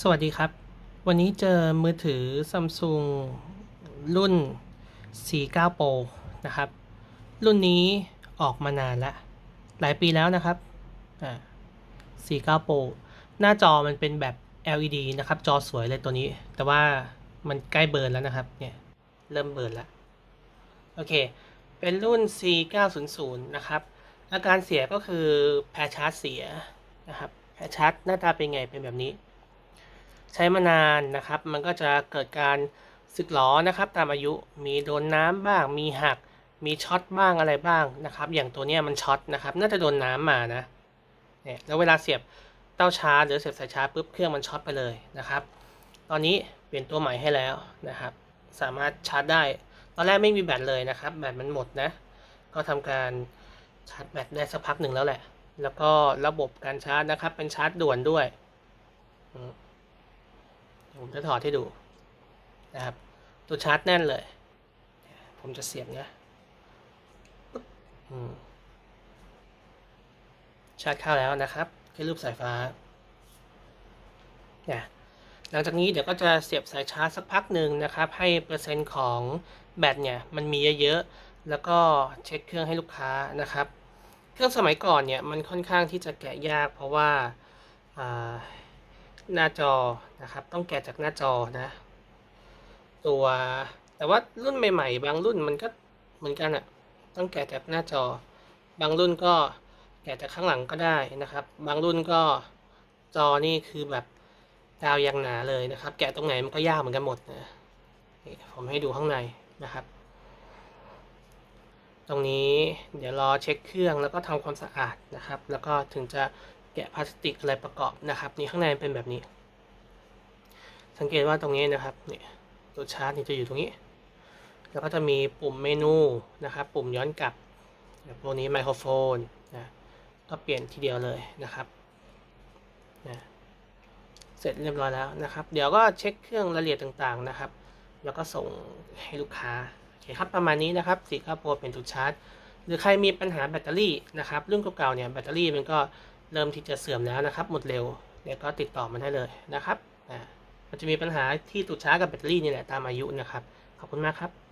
สวัสดีครับ วันนี้เจอมือถือ Samsung รุ่น C9 Pro นะครับ รุ่นนี้ออกมานานแล้วหลายปีแล้วนะครับอ่า C9 Pro หน้าจอมันเป็นแบบ LED นะครับ จอสวยเลยตัวนี้ แต่ว่ามันใกล้เบิร์นแล้วนะครับ เนี่ย เริ่มเบิร์นแล้ว โอเค เป็นรุ่น C900 นะครับ อาการเสียก็คือแพชาร์จเสียนะครับ แพชาร์จหน้าตาเป็นไงเป็นแบบนี้ ใช้มานานนะครับ มันก็จะเกิดการสึกหรอนะครับ ตามอายุมีโดนน้ำบ้าง มีหัก มีช็อตบ้างอะไรบ้างนะครับ อย่างตัวเนี้ยมันช็อตนะครับ น่าจะโดนน้ำมานะเนี่ยแล้วเวลาเสียบเต้าชาร์จหรือเสียบสายชาร์จปุ๊บเครื่องมันช็อตไปเลยนะครับ ตอนนี้เปลี่ยนตัวใหม่ให้แล้วนะครับ สามารถชาร์จได้ ตอนแรกไม่มีแบตเลยนะครับ แบตมันหมดนะ ก็ทำการชาร์จแบตได้สักพักหนึ่งแล้วแหละ แล้วก็ระบบการชาร์จนะครับ เป็นชาร์จด่วนด้วยอื ผมจะถอดให้ดูนะครับตัวชาร์จแน่นเลย ผมจะเสียบนะปึ๊บอืมชาร์จเข้าแล้วนะครับคือรูปสายฟ้าเนี่ยหลังจากนี้เดี๋ยวก็จะเสียบสายชาร์จสักพักหนึ่งนะครับ ให้เปอร์เซ็นต์ของแบตเนี่ยมันมีเยอะๆแล้วก็เช็คเครื่องให้ลูกค้านะครับ เครื่องสมัยก่อนเนี่ยมันค่อนข้างที่จะแกะยากเพราะว่า หน้าจอนะครับ ต้องแกะจากหน้าจอนะ ตัวแต่ว่ารุ่นใหม่ ๆ บางรุ่นมันก็เหมือนกันอะต้องแกะจากหน้าจอ บางรุ่นก็แกะจากข้างหลังก็ได้นะครับ บางรุ่นก็จอนี่คือแบบกาวยังหนาเลยนะครับ แกะตรงไหนมันก็ยากเหมือนกันหมดนะผมให้ดูข้างในนะครับ ตรงนี้เดี๋ยวรอเช็คเครื่องแล้วก็ทำความสะอาดนะครับ แล้วก็ถึงจะ แกะพลาสติกอะไรประกอบนะครับ นี่ข้างในเป็นแบบนี้ สังเกตว่าตรงนี้นะครับนี่ตัวชาร์จนี่จะอยู่ตรงนี้ แล้วก็จะมีปุ่มเมนูนะครับ ปุ่มย้อนกลับแบบพวกนี้ไมโครโฟนนะก็เปลี่ยนทีเดียวเลยนะครับนะเสร็จเรียบร้อยแล้วนะครับ เดี๋ยวก็เช็คเครื่องรายละเอียดต่างๆนะครับ แล้วก็ส่งให้ลูกค้าโอเคครับประมาณนี้นะครับสีข้าโปรเป็นตัวชาร์จ หรือใครมีปัญหาแบตเตอรี่นะครับรุ่นเก่าๆเนี่ยแบตเตอรี่มันก็ เริ่มที่จะเสื่อมแล้วนะครับหมดเร็วเดี๋ยก็ติดต่อมาได้เลยนะครับอ่ามันจะมีปัญหาที่ตุดช้ากับแบตเตอรี่นี่แหละตามอายุนะครับ ขอบคุณมากครับ